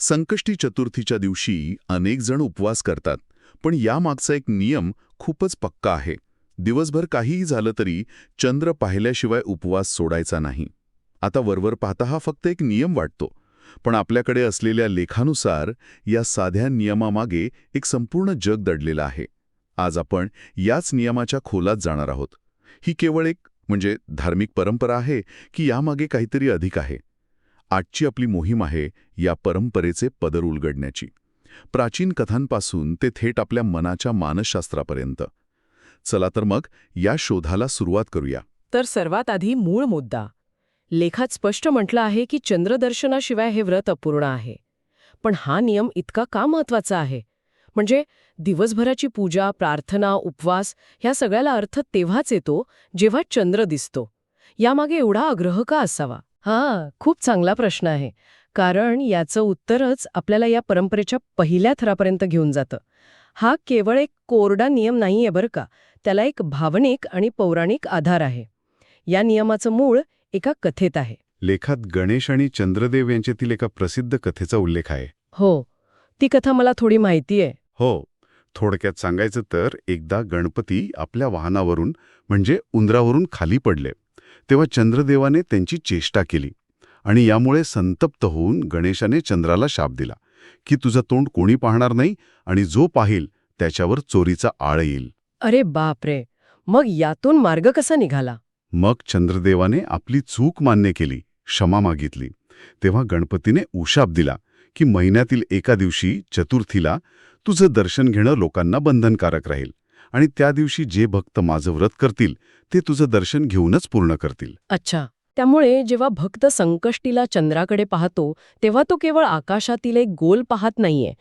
संकष्टी चतुर्थीच्या दिवशी अनेक जण उपवास करतात पण यामागचा एक नियम खूपच पक्का आहे. दिवसभर काहीही झालं तरी चंद्र पाहिल्याशिवाय उपवास सोडायचा नाही. आता वरवर पाहता हा फक्त एक नियम वाटतो पण आपल्याकडे असलेल्या लेखानुसार या साध्या नियमामागे एक संपूर्ण जग दडलेलं आहे. आज आपण याच नियमाच्या खोलात जाणार आहोत. ही केवळ एक म्हणजे धार्मिक परंपरा आहे की यामागे काहीतरी अधिक आहे. आजची आपली मोहीम आहे या परंपरेचे पदर उलगडण्याची. प्राचीन कथांपासून ते थेट आपल्या मनाच्या मानसशास्त्रापर्यंत. चला तर मग या शोधाला सुरुवात करूया. तर सर्वात आधी मूळ मुद्दा. लेखात स्पष्ट म्हटलं आहे की चंद्रदर्शनाशिवाय हे व्रत अपूर्ण आहे. पण हा नियम इतका का महत्त्वाचा आहे? म्हणजे दिवसभराची पूजा प्रार्थना उपवास ह्या सगळ्याला अर्थ तेव्हाच येतो जेव्हा चंद्र दिसतो. यामागे एवढा आग्रह का असावा? हा खूप चांगला प्रश्न आहे. कारण याचं उत्तरच आपल्याला या परंपरेच्या पहिल्या थरापर्यंत घेऊन जातं. हा केवळ एक कोरडा नियम नाहीये बरं का त्याला एक भावनिक आणि पौराणिक आधार आहे. या नियमाचं मूळ एका कथेत आहे. लेखात गणेश आणि चंद्रदेव यांच्यातील एका प्रसिद्ध कथेचा उल्लेख आहे. हो ती कथा मला थोडी माहिती आहे. हो थोडक्यात सांगायचं तर एकदा गणपती आपल्या वाहनावरून म्हणजे उंदरावरून खाली पडले. तेव्हा चंद्रदेवाने त्यांची चेष्टा केली आणि यामुळे संतप्त होऊन गणेशाने चंद्राला शाप दिला की तुझं तोंड कोणी पाहणार नाही आणि जो पाहिल त्याच्यावर चोरीचा आळ येईल. अरे बापरे! मग यातून मार्ग कसा निघाला? मग चंद्रदेवाने आपली चूक मान्य केली क्षमा मागितली. तेव्हा गणपतीने उशाप दिला की महिन्यातील एका दिवशी चतुर्थीला तुझं दर्शन घेणं लोकांना बंधनकारक राहील. आणि त्या दिवशी जे भक्त माझं व्रत करतील ते तुझं दर्शन घेऊनच पूर्ण करतील. अच्छा. त्यामुळे जेव्हा भक्त संकष्टीला चंद्राकडे पाहतो तेव्हा तो केवळ आकाशातील एक गोल पाहत नाहीये.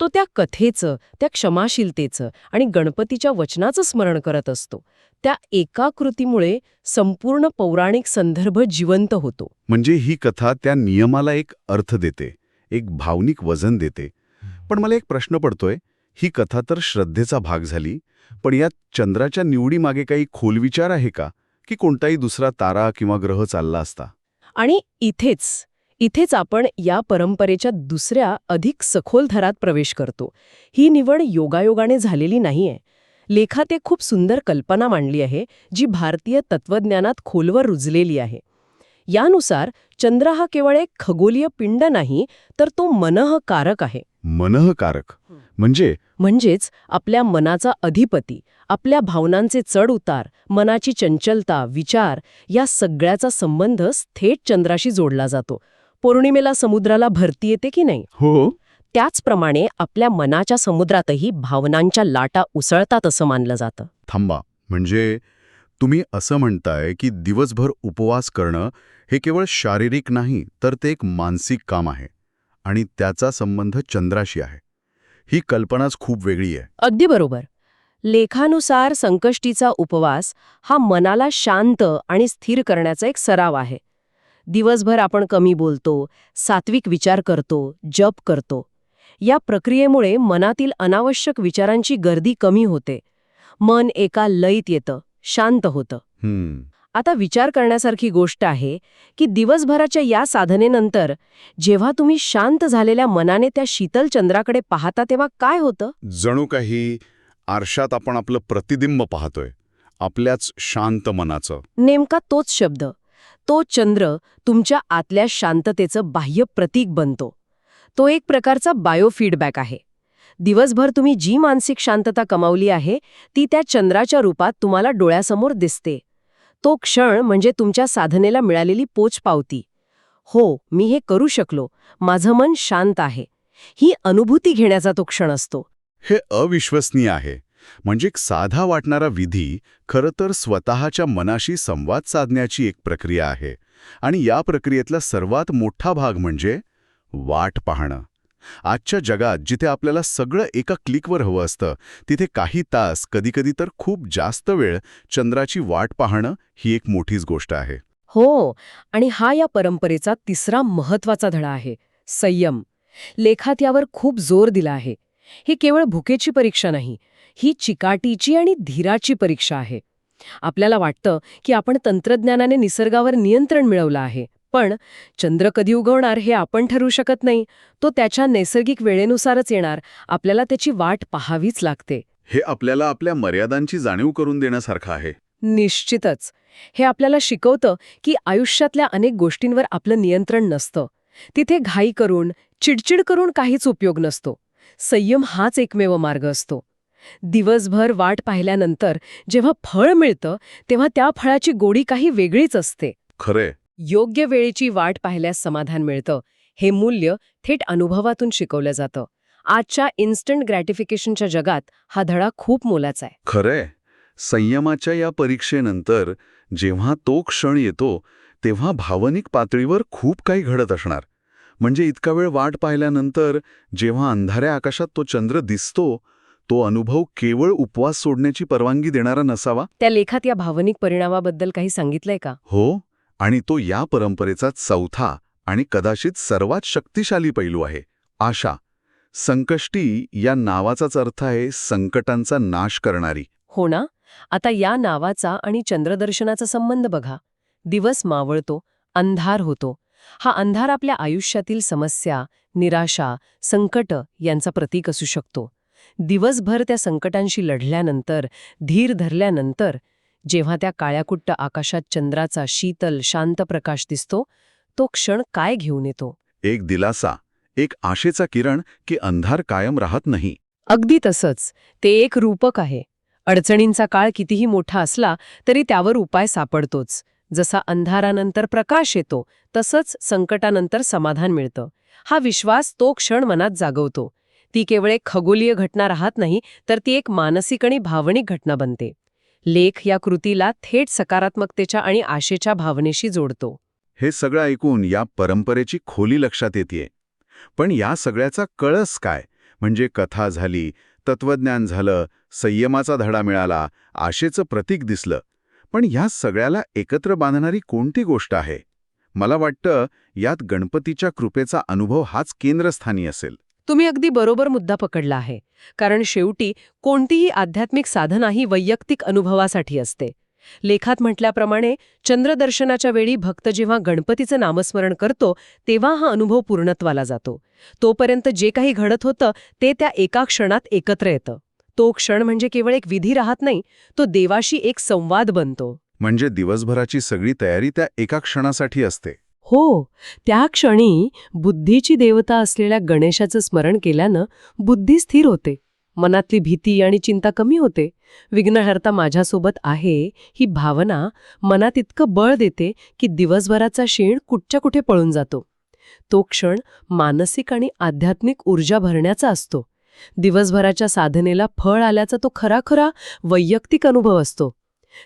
तो त्या कथेचं त्या क्षमाशीलतेचं आणि गणपतीच्या वचनाचं स्मरण करत असतो. त्या एका कृतीमुळे संपूर्ण पौराणिक संदर्भ जिवंत होतो. म्हणजे ही कथा त्या नियमाला एक अर्थ देते एक भावनिक वजन देते. पण मला एक प्रश्न पडतोय ही कथा तर श्रद्धेचा भाग झाली पण यात चंद्राच्या निवडीमागे काही खोलविचार आहे का? की कोणताही दुसरा तारा किंवा ग्रह चालला असता? आणि इथेच इथेच आपण या परंपरेच्या दुसऱ्या अधिक सखोल थरात प्रवेश करतो. ही निवड योगायोगाने झालेली नाहीये. लेखात एक खूप सुंदर कल्पना मांडली आहे जी भारतीय तत्वज्ञानात खोलवर रुजलेली आहे. यानुसार चंद्र हा केवळ एक खगोलीय पिंड नाही तर तो मनःकारक आहे. मनःकारक. म्हणजे? म्हणजेच आपल्या मनाचा अधिपती आपल्या भावनांचे चढ उतार मनाची चंचलता विचार या सगळ्याचा संबंध थेट चंद्राशी जोडला जातो. पौर्णिमेला समुद्राला भरती येते की नाही? हो. त्याचप्रमाणे आपल्या मनाच्या समुद्रातही भावनांच्या लाटा उसळतात असं मानलं जातं. थांबा. म्हणजे तुम्ही असं म्हणताय की दिवसभर उपवास करणं हे केवळ शारीरिक नाही तर ते एक मानसिक काम आहे आणि त्याचा संबंध चंद्राशी आहे. ही कल्पनाच खूप वेगळी आहे. अगदी बरोबर. लेखानुसार संकष्टीचा उपवास हा मनाला शांत आणि स्थिर करण्याचा एक सराव आहे. दिवसभर आपण कमी बोलतो सात्विक विचार करतो जप करतो. या प्रक्रियेमुळे मनातील अनावश्यक विचारांची गर्दी कमी होते. मन एका लयीत येतं शांत होतं. आता विचार करण्यासारखी गोष्ट आहे की दिवसभराच्या या साधनेनंतर जेव्हा तुम्ही शांत झालेल्या मनाने त्या शीतल चंद्राकडे पाहता तेव्हा काय होतं? जणू काही आरशात आपण आपलं प्रतिबिंब पाहतोय आपल्याच शांत मनाचं. नेमका तोच शब्द तो चंद्र तुमच्या आतल्या शांततेचं बाह्य प्रतीक बनतो. तो एक प्रकारचा बायोफीडबॅक आहे. दिवसभर तुम्ही जी मानसिक शांतता कमावली आहे ती त्या चंद्राच्या रूपात तुम्हाला डोळ्यासमोर दिसते. तो क्षण म्हणजे तुमच्या साधनेला मिळालेली पोचपावती हो मी हे करू शकलो. माझं मन शांत आहे. ही अनुभूती घेण्याचा तो क्षण असतो. हे अविश्वसनीय आहे. म्हणजे एक साधा वाटणारा विधी खरं तर स्वतःच्या मनाशी संवाद साधण्याची एक प्रक्रिया आहे. आणि या प्रक्रियेतला सर्वात मोठा भाग म्हणजे वाट पाहणं. आजच्या जगात जिथे आपल्याला सगळं एका क्लिकवर हवं असतं तिथे काही तास कधीकधी तर खूप जास्त वेळ चंद्राची वाट पाहणं ही एक मोठीच गोष्ट आहे. हो आणि हा या परंपरेचा तिसरा महत्त्वाचा धडा आहे संयम. लेखात यावर खूप जोर दिला आहे. ही केवळ भुकेची परीक्षा नाही ही चिकाटीची आणि धीराची परीक्षा आहे. आपल्याला वाटतं की आपण तंत्रज्ञानाने निसर्गावर नियंत्रण मिळवलं आहे. पण चंद्र कधी उगवणार हे आपण ठरवू शकत नाही. तो त्याच्या नैसर्गिक वेळेनुसारच येणार. आपल्याला त्याची वाट पाहावीच लागते. हे आपल्याला आपल्या मर्यादांची जाणीव करून देण्यासारखं आहे. निश्चितच. हे आपल्याला शिकवतं की आयुष्यातल्या अनेक गोष्टींवर आपलं नियंत्रण नसतं. तिथे घाई करून चिडचिड करून काहीच उपयोग नसतो. संयम हाच एकमेव मार्ग असतो. दिवसभर वाट पाहिल्यानंतर जेव्हा फळ मिळतं तेव्हा त्या फळाची गोडी काही वेगळीच असते. खरे योग्य वेळेची वाट पाहिल्यास समाधान मिळतं. हे मूल्य थेट अनुभवातून शिकवलं जातं. आजच्या इन्स्टंट ग्रॅटिफिकेशनच्या जगात हा धडा खूप मोलाचा आहे. खरंय. संयमाच्या या परीक्षेनंतर जेव्हा तो क्षण येतो तेव्हा भावनिक पातळीवर खूप काही घडत असणार. म्हणजे इतका वेळ वाट पाहिल्यानंतर जेव्हा अंधाऱ्या आकाशात तो चंद्र दिसतो तो अनुभव केवळ उपवास सोडण्याची परवानगी देणारा नसावा? त्या लेखात या भावनिक परिणामाबद्दल काही सांगितलंय का? हो. आणि तो या परंपरेचा चौथा आणि कदाचित सर्वात शक्तिशाली पैलू आहे आशा. संकष्टी या नावाचाच अर्थ आहे संकटांचा नाश करणारी. हो ना? आता या नावाचा आणि चंद्रदर्शनाचा संबंध बघा. दिवस मावळतो अंधार होतो. हा अंधार आपल्या आयुष्यातील समस्या निराशा संकट यांचा प्रतीक असू शकतो. दिवसभर त्या संकटांशी लढल्यानंतर धीर धरल्यानंतर जेव्हा त्या काळ्याकुट्ट आकाशात चंद्राचा शीतल शांत प्रकाश दिसतो तो क्षण काय घेऊन येतो? एक दिलासा एक आशेचा किरण की अंधार कायम राहत नाही. अगदी तसंच ते एक रूपक आहे. अडचणींचा काळ कितीही मोठा असला तरी त्यावर उपाय सापडतोच. जसा अंधारानंतर प्रकाश येतो तसंच संकटानंतर समाधान मिळतं. हा विश्वास तो क्षण मनात जागवतो. ती केवळ एक खगोलीय घटना राहत नाही तर ती एक मानसिक आणि भावनिक घटना बनते. लेख या कृतीला थेट सकारात्मकतेच्या आणि आशेच्या भावनेशी जोडतो. हे सगळं ऐकून या परंपरेची खोली लक्षात येते पण या सगळ्याचा कळस काय? म्हणजे कथा झाली तत्वज्ञान झालं संयमाचा धडा मिळाला आशेचं प्रतीक दिसलं. पण ह्या सगळ्याला एकत्र बांधणारी कोणती गोष्ट आहे? मला वाटतं यात गणपतीच्या कृपेचा अनुभव हाच केंद्रस्थानी असेल. तुम्ही अगदी बरोबर मुद्दा पकडला आहे. कारण शेवटी कोणतीही आध्यात्मिक साधना ही वैयक्तिक अनुभवासाठी असते. लेखात म्हटल्याप्रमाणे चंद्रदर्शनाच्या वेळी भक्त जेव्हा गणपतीचं नामस्मरण करतो तेव्हा हा अनुभव पूर्णत्वाला जातो. तोपर्यंत जे काही घडत होतं ते त्या एका क्षणात एकत्र येतं. तो क्षण म्हणजे केवळ एक विधी राहत नाही तो देवाशी एक संवाद बनतो. म्हणजे दिवसभराची सगळी तयारी त्या एका क्षणासाठी असते. हो त्या क्षणी बुद्धीची देवता असलेल्या गणेशाचं स्मरण केल्यानं बुद्धी स्थिर होते. मनातली भीती आणि चिंता कमी होते. विघ्नहर्ता माझ्यासोबत आहे ही भावना मनात इतकं बळ देते की दिवसभराचा शेण कुठच्या कुठे पळून जातो. तो क्षण मानसिक आणि आध्यात्मिक ऊर्जा भरण्याचा असतो. दिवसभराच्या साधनेला फळ आल्याचा तो खराखरा वैयक्तिक अनुभव असतो.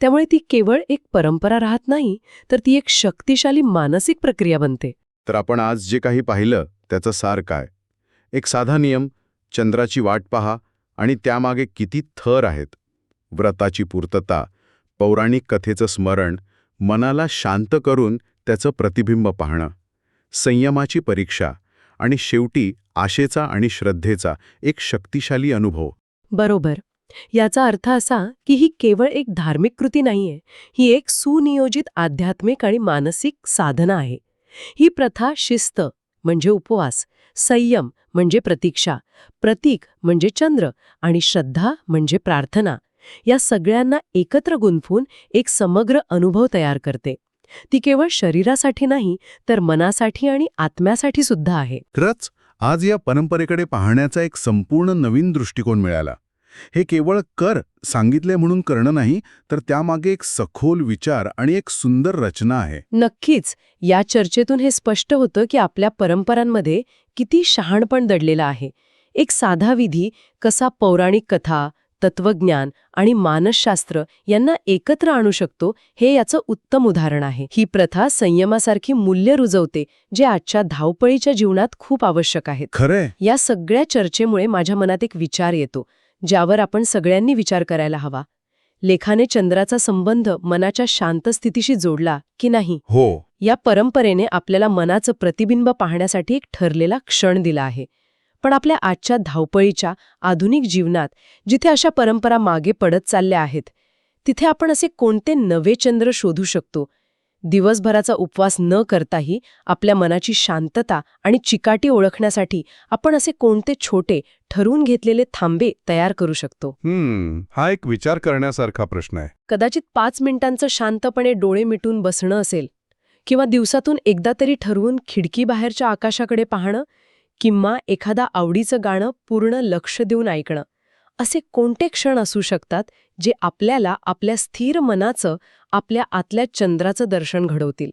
त्यामुळे ती केवळ एक परंपरा राहत नाही तर ती एक शक्तिशाली मानसिक प्रक्रिया बनते. तर आपण आज जे काही पाहिलं त्याचं सार काय? एक साधा नियम चंद्राची वाट पहा आणि त्यामागे किती थर आहेत. व्रताची पूर्तता पौराणिक कथेचं स्मरण मनाला शांत करून त्याचं प्रतिबिंब पाहणं संयमाची परीक्षा आणि शेवटी आशेचा आणि श्रद्धेचा एक शक्तिशाली अनुभव. बरोबर. याचा अर्थ असा की ही केवळ एक धार्मिक कृती नाहीये ही एक सुनियोजित आध्यात्मिक आणि मानसिक साधना आहे. ही प्रथा शिस्त म्हणजे उपवास संयम म्हणजे प्रतीक्षा प्रतीक म्हणजे चंद्र आणि श्रद्धा म्हणजे प्रार्थना या सगळ्यांना एकत्र गुंफून एक समग्र अनुभव तयार करते. ती केवळ शरीरासाठी नाही तर मनासाठी आणि आत्म्यासाठी सुद्धा आहे. खरंच आज या परंपरेकडे पाहण्याचा एक संपूर्ण नवीन दृष्टिकोन मिळाला. हे केवळ कर सांगितले म्हणून करणं नाही तर त्यामागे एक सखोल विचार आणि एक सुंदर रचना आहे. नक्कीच या चर्चेतून हे स्पष्ट होतं की आपल्या परंपरांमध्ये किती शहाणपण दडलेलं आहे. एक साधा विधी कसा पौराणिक कथा तत्वज्ञान आणि मानसशास्त्र यांना एकत्र आणू शकतो हे याचं उत्तम उदाहरण आहे. ही प्रथा संयमासारखी मूल्य रुजवते जे आजच्या धावपळीच्या जीवनात खूप आवश्यक आहेत. खरंय. या सगळ्या चर्चेमुळे माझ्या मनात एक विचार येतो. ज्यावर आपण सगळ्यांनी विचार करायला हवा. लेखाने चंद्राचा संबंध मनाच्या शांत स्थितीशी जोडला की नाही हो. या परंपरेने आपल्याला मनाचं प्रतिबिंब पाहण्यासाठी एक ठरलेला क्षण दिला आहे. पण आपल्या आजच्या धावपळीच्या आधुनिक जीवनात जिथे अशा परंपरा मागे पडत चालल्या आहेत तिथे आपण असे कोणते नवे चंद्र शोधू शकतो? दिवसभराचा उपवास न करताही आपल्या मनाची शांतता आणि चिकाटी ओळखण्यासाठी आपण असे कोणते छोटे ठरवून घेतलेले थांबे तयार करू शकतो? हम्म हा एक विचार करण्यासारखा प्रश्न आहे. कदाचित पाच मिनिटांचं शांतपणे डोळे मिटून बसणं असेल किंवा दिवसातून एकदा तरी ठरवून खिडकीबाहेरच्या आकाशाकडे पाहणं किंवा एखादा आवडीचं गाणं पूर्ण लक्ष देऊन ऐकणं. असे कोणते क्षण असू शकतात जे आपल्याला आपल्या स्थिर मनाचं आपल्या आतल्या चंद्राचं दर्शन घडवतील.